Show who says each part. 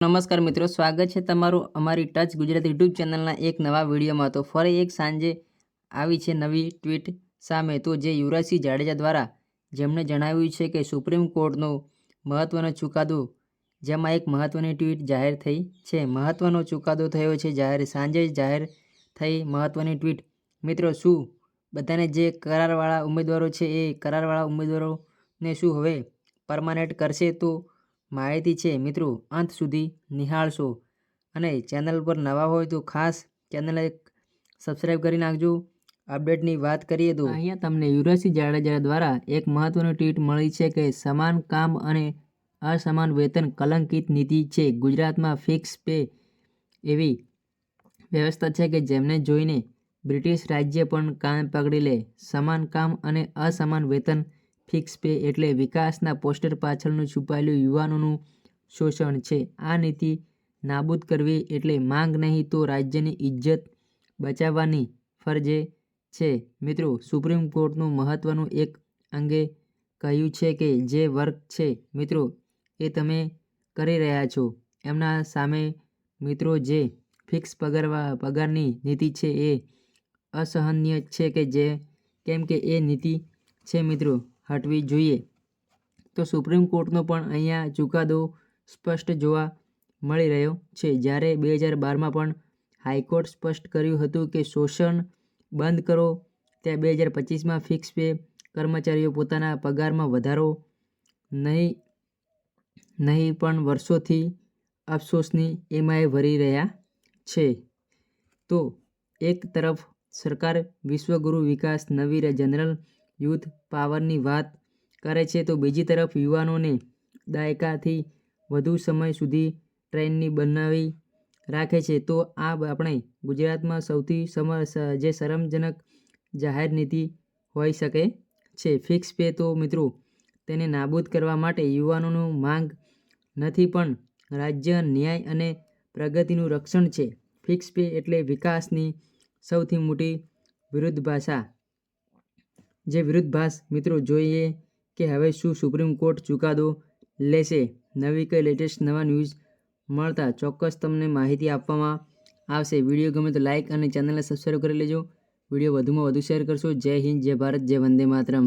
Speaker 1: નમસ્કાર મિત્રો, સ્વાગત છે તમારું અમારી ટચ ગુજરાત યુટ્યુબ ચેનલના એક નવા વિડીયોમાં. તો ફરી એક સાંજે આવી છે નવી ટ્વીટ સામે. તો જે યુવરાજસિંહ જાડેજા દ્વારા જેમણે જણાવ્યું છે કે સુપ્રીમ કોર્ટનો મહત્ત્વનો ચુકાદો, જેમાં એક મહત્ત્વની ટ્વીટ જાહેર થઈ છે. મહત્ત્વનો ચુકાદો થયો છે જાહેર, સાંજે જાહેર થઈ મહત્ત્વની ટ્વીટ. મિત્રો, શું બધાને જે કરારવાળા ઉમેદવારો છે એ કરારવાળા ઉમેદવારોને શું હવે પરમાનન્ટ કરશે? તો માહિતી છે, મિત્રો. અંત સુધી નિહાળશો. અને ચેનલ પર નવા હોય તો ખાસ ચેનલને સબસ્ક્રાઈબ કરી નાખજો. અપડેટની વાત કરીએ તો અહીંયા તમને યુવરાજસિંહ જાડેજા દ્વારા એક મહત્વની ટ્વીટ મળી છે કે, સમાન કામ અને અસમાન વેતન કલંકિત નીતિ છે. ગુજરાતમાં ફિક્સ પે એવી વ્યવસ્થા છે કે જેમને જોઈને બ્રિટિશ રાજ્ય પણ કાન પકડી લે. સમાન કામ અને અસમાન વેતન ફિક્સ પે એટલે વિકાસના પોસ્ટર પાછળનું છુપાયેલું યુવાનોનું શોષણ છે. આ નીતિ નાબૂદ કરવી એટલે માંગ નહીં તો રાજ્યની ઇજ્જત બચાવવાની ફરજે છે. મિત્રો, સુપ્રીમ કોર્ટનું મહત્ત્વનું એક અંગે કહ્યું છે કે જે વર્ક છે, મિત્રો, એ તમે કરી રહ્યા છો. એમના સામે મિત્રો, જે ફિક્સ પગાર પગારની નીતિ છે એ અસહનીય છે કે જે, કેમ કે એ નીતિ છે, મિત્રો હટવી જોઈએ. તો સુપ્રીમ કોર્ટનો પણ અહીંયા ચુકાદો સ્પષ્ટ જોવા મળી રહ્યો છે. જ્યારે બે હજાર બારમાં પણ હાઈકોર્ટ સ્પષ્ટ કર્યું હતું કે શોષણ બંધ કરો, ત્યાં બે હજાર પચીસમાં ફિક્સ પે કર્મચારીઓ પોતાના પગારમાં વધારો નહીં નહીં પણ વર્ષોથી અફસોસની એમઆઈ ભરી રહ્યા છે. તો એક તરફ સરકાર વિશ્વગુરુ વિકાસ નવી જનરલ યુથ પાવરની વાત કરે છે, તો બીજી તરફ યુવાનોને દાયકાથી વધુ સમય સુધી ટ્રેનની બનાવી રાખે છે. તો આ આપણે ગુજરાતમાં સૌથી સમ જે શરમજનક જાહેર નીતિ હોઈ શકે છે. ફિક્સ પે તો મિત્રો, તેને નાબૂદ કરવા માટે યુવાનોનું માંગ નથી, પણ રાજ્ય ન્યાય અને પ્રગતિનું રક્ષણ છે. ફિક્સ પે એટલે વિકાસની સૌથી મોટી વિરુદ્ધભાષા જે વિરુદ્ધભાસ મિત્રો જોઈએ કે હવે શું સુપ્રીમ કોર્ટ ચુકાદો લેશે? નવી કઈ લેટેસ્ટ નવા ન્યૂઝ મળતા ચોક્કસ તમને માહિતી આપવામાં આવશે. વીડિયો ગમે તો લાઇક અને ચેનલને સબસ્ક્રાઈબ કરી લેજો. વીડિયો વધુમાં વધુ શેર કરશો. જય હિન્દ, જય ભારત, જય વંદે માતરમ.